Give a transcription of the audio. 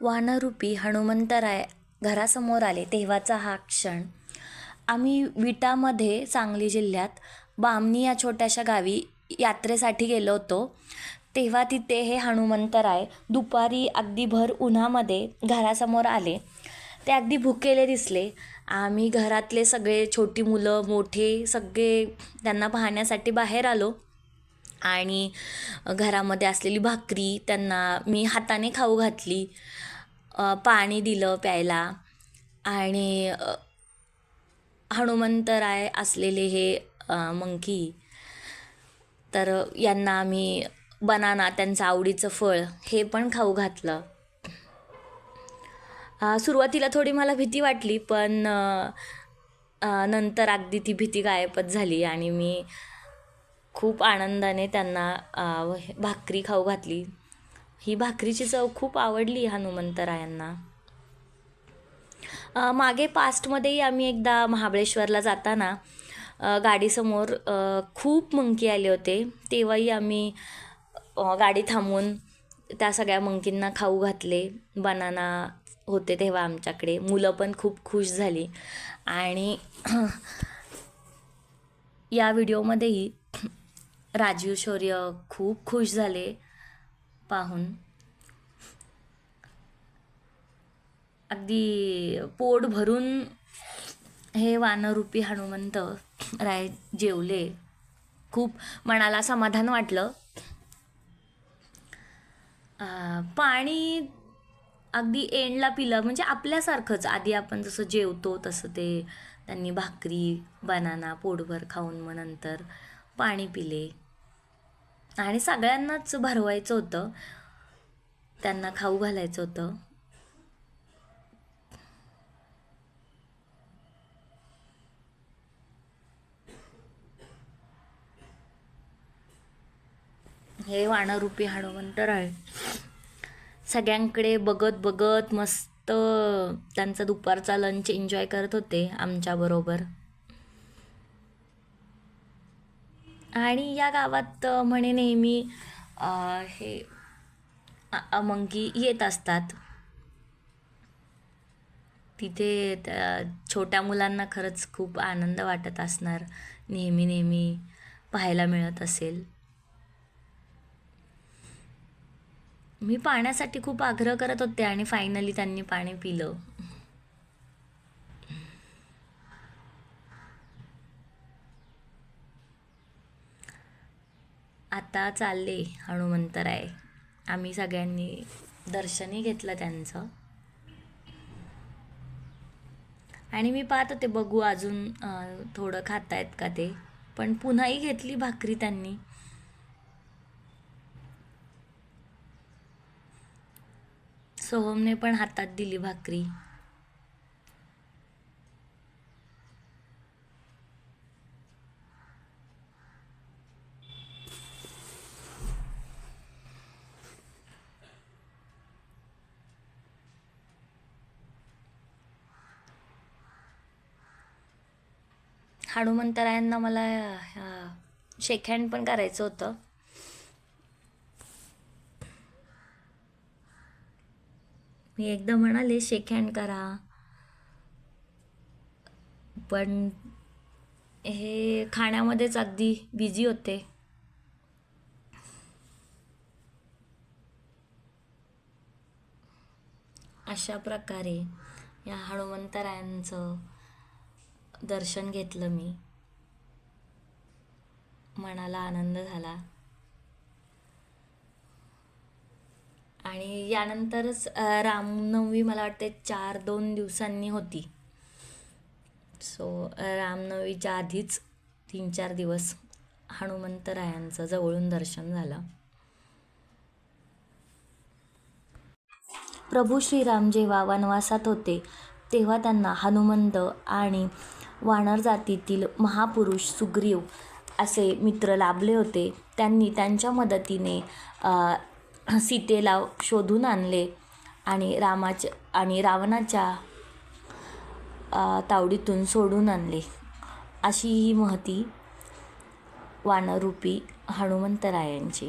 वानरूपी हनुमंतराय घरासमोर आले तेव्हाचा हा क्षण. आम्ही विटामध्ये सांगली जिल्ह्यात बामणी या छोट्याशा गावी यात्रेसाठी गेलो होतो. तेव्हा तिथे हे हनुमंतराय दुपारी अगदी भर उन्हामध्ये घरासमोर आले. ते अगदी भुकेले दिसले. आम्ही घरातले सगळे छोटी मुलं मोठे सगळे त्यांना पाहण्यासाठी बाहेर आलो. आणि घरामध्ये असलेली भाकरी त्यांना मी हाताने खाऊ घातली. पाणी दिलं प्यायला. आणि हनुमंतराय असलेले हे मंकी. तर यांना आम्ही बनाना त्यांचं आवडीचं फळ हे पण खाऊ घातलं. सुरुवातीला थोडी मला भीती वाटली पण नंतर अगदी ती भीती गायबच झाली आणि मी खूप आनंदाने त्यांना भाकरी खाऊ घातली. ही भाकरीची चव खूप आवडली हनुमंतरायांना. मागे पास्टमध्येही आम्ही एकदा महाबळेश्वरला जाताना गाडीसमोर खूप मंकी आले होते. तेव्हाही आम्ही गाडी थांबवून त्या सगळ्या मंकींना खाऊ घातले. बनाना होते तेव्हा आमच्याकडे. मुलं पण खूप खुश झाली. आणि या व्हिडिओमध्येही राजीव शौर्य खूप खुश झाले. पाहून. अगदी पोट भरून हे वानरूपी हनुमंत राय जेवले. खूप मनाला समाधान वाटलं. पाणी अगदी एंडला पिलं म्हणजे आपल्यासारखंच. आधी आपण जसं जेवतो तसं ते त्यांनी भाकरी बनाना पोटभर खाऊन मग नंतर पाणी पिले. आणि सगळ्यांनाच भरवायचं होतं. त्यांना खाऊ घालायचं होतं. हे वाणारूपी हनुमंतर आहे सगळ्यांकडे बघत बघत मस्त त्यांचा दुपारचा लंच एन्जॉय करत होते आमच्याबरोबर आणि या गावात म्हणे नेहमी हे मंकी येत असतात. तिथे त्या छोट्या मुलांना खरंच खूप आनंद वाटत असणार नेहमी नेहमी पाहायला मिळत असेल. मी पाण्यासाठी खूप आग्रह करत होते आणि फायनली त्यांनी पाणी पिलं. आता चालले हनुमंतराय. आम्ही सगळ्यांनी दर्शनही घेतलं त्यांचं. आणि मी पाहत होते बघू अजून थोडं खातायत का ते. पण पुन्हाही घेतली भाकरी त्यांनी. सोहमने पण हातात दिली भाकरी. हनुमंतरायांना मला शेक हँड पण करायचं होतं. मी एकदा म्हणाले शेक हँड करा. पण हे खाण्यामध्येच अगदी बिझी होते. अशा प्रकारे या हनुमंतरायांचं दर्शन घेतलं मी. मनाला आनंद झाला. आणि यानंतरच रामनवमी मला वाटते चार दोन दिवसांनी होती. सो रामनवमीच्या आधीच तीन चार दिवस हनुमंतरायांचं जवळून दर्शन झालं. प्रभू श्रीराम जेव्हा वनवासात होते तेव्हा त्यांना हनुमंत आणि वानर जातीतील महापुरुष सुग्रीव असे मित्र लाभले होते. त्यांनी त्यांच्या मदतीने सीतेला शोधून आणले आणि रामाच्या आणि रावणाच्या तावडीतून सोडून आणले. अशी ही महती वानरूपी हनुमंतरायांची.